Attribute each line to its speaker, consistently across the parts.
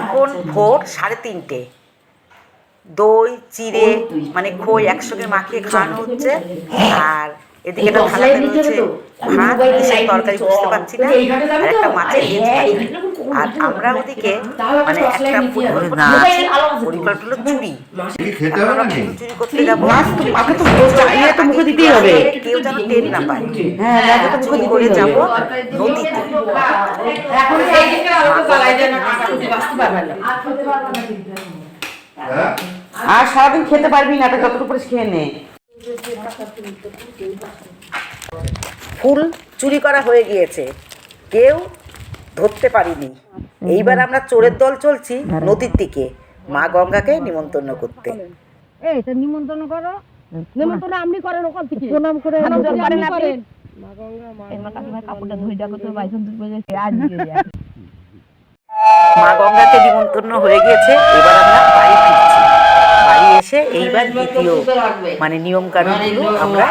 Speaker 1: এখন ভোর সাড়ে তিনটে। দই চিড়ে মানে খই একসঙ্গে মাখিয়ে খাওয়ানো হচ্ছে। আর এদিকে একটা থালাতে রয়েছে ভাত কিসের তরকারি বুঝতে পারছি না। আর একটা মাছের ভাজা। আর আমরা ওদিকে মানে একটা পরিকল্পনা চুরি। চুরি করতে যাব।
Speaker 2: তো মাকে তো চাইলে তো মুখে দিতেই হবে।
Speaker 1: কেউ যেন টের না পায়।
Speaker 2: হ্যাঁ মুখে
Speaker 1: চুরি করে যাব। নদীতে।
Speaker 2: এখন দিকে যায় না
Speaker 3: হ্যাঁ?
Speaker 2: আর সারাদিন খেতে পারবি না এটা যতটুকু খেয়ে নে।
Speaker 1: ফুল চুরি করা হয়ে গিয়েছে। কেউ ধরতে পারিনি। এইবার আমরা চোরের দল চলছি নদীর দিকে। মা গঙ্গাকে নিমন্ত্রণ করতে।
Speaker 4: এই তো নিমন্ত্রণ করো। নিমন্ত্রণ আপনি করেন ওখান থেকে। প্রণাম করে করেন। আপনি কাপড়টা ধুই দেখো তো বাইসন দুধ বেজে আজ
Speaker 1: মা গঙ্গাকে নিমন্ত্রণ হয়ে গিয়েছে। এবার আমরা বাড়ি ফিরছি। বাড়ি এসে এইবার দ্বিতীয় মানে নিয়ম কানুনগুলো আমরা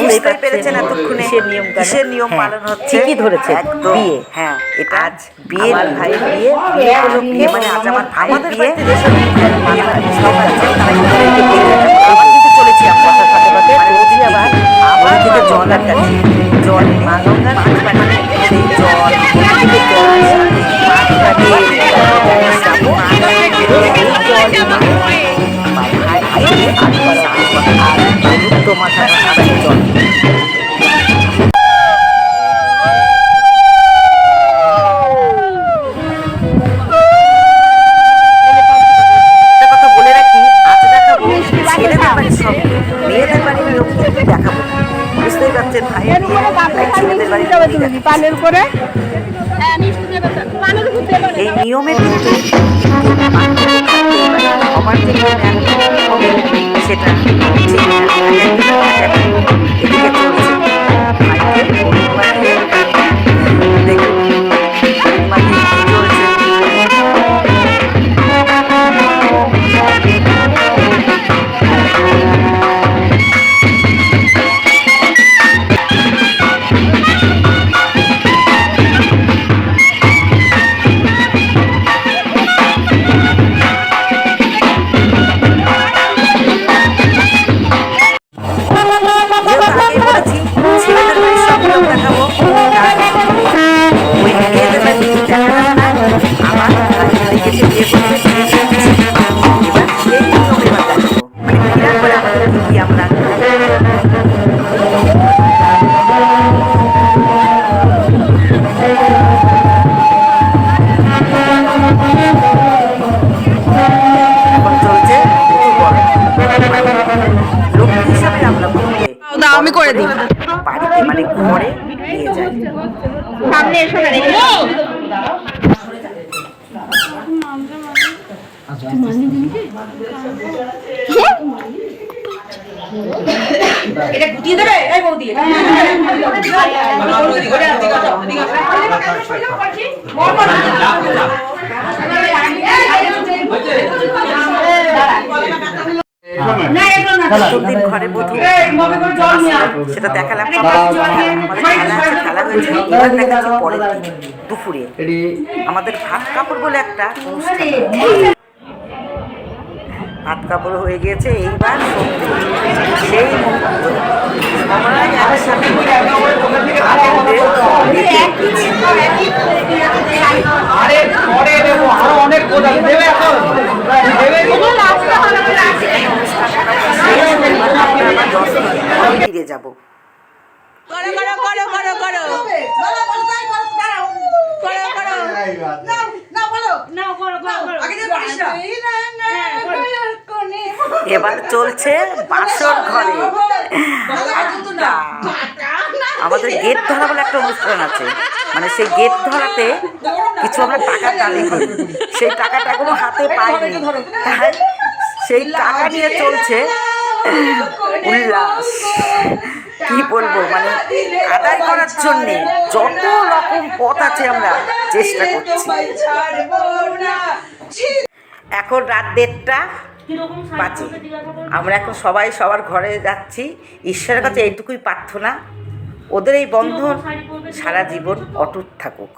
Speaker 1: বুঝতে পেরেছেন এতক্ষণে কিসের নিয়ম কিসের নিয়ম পালন হচ্ছে? ঠিকই ধরেছে বিয়ে। হ্যাঁ এটা আজ বিয়ে ভাই বিয়ে বিয়ে উপলক্ষে মানে আজ আমার আমাদের যেসব বিয়ে সব আছে তারা কিন্তু চলেছি আমরা থাকে থাকে আবার আবার জল আর জল মা গঙ্গার পারছেন ভাই। ছেলেদের দেখাবো।
Speaker 4: পানের করে হ্যাঁ
Speaker 1: এই নিয়মে কিন্তু যে সেটা
Speaker 4: আমি করে দিই।
Speaker 1: বাড়িতে মানে ঘরে নিয়ে যাই
Speaker 4: সামনে এসো না রেখে
Speaker 2: এটা গুটিয়ে দেবে? এই বৌদি
Speaker 1: প্রতিদিন ঘরে বধূ। সেটা দেখালাম। খেলা আছে এবার দেখাচ্ছি পরের দিন দুপুরে। আমাদের ভাত কাপড় বলে একটা অনুষ্ঠান। ভাত কাপড় হয়ে গিয়েছে এইবার সেই মুহূর্ত। সবাই একসাথে আনন্দে মেতে উঠেছি। ফিরে যাব।
Speaker 4: করো করো করো করো করো। করো করো।
Speaker 1: এবার চলছে বাসর ঘরে। আমাদের গেট ধরা বলে একটা অনুষ্ঠান আছে। মানে সেই গেট ধরাতে কিছু আমরা টাকা দাবি করি। সেই টাকাটা কোনো হাতে পাইনি। তাই সেই টাকা নিয়ে চলছে উল্লাস কি বলব মানে আদায় করার জন্যে যত রকম পথ আছে আমরা চেষ্টা করছি। এখন রাত দেড়টা বাজে। আমরা এখন সবাই সবার ঘরে যাচ্ছি। ঈশ্বরের কাছে এইটুকুই প্রার্থনা। ওদের এই বন্ধন সারা জীবন অটুট থাকুক।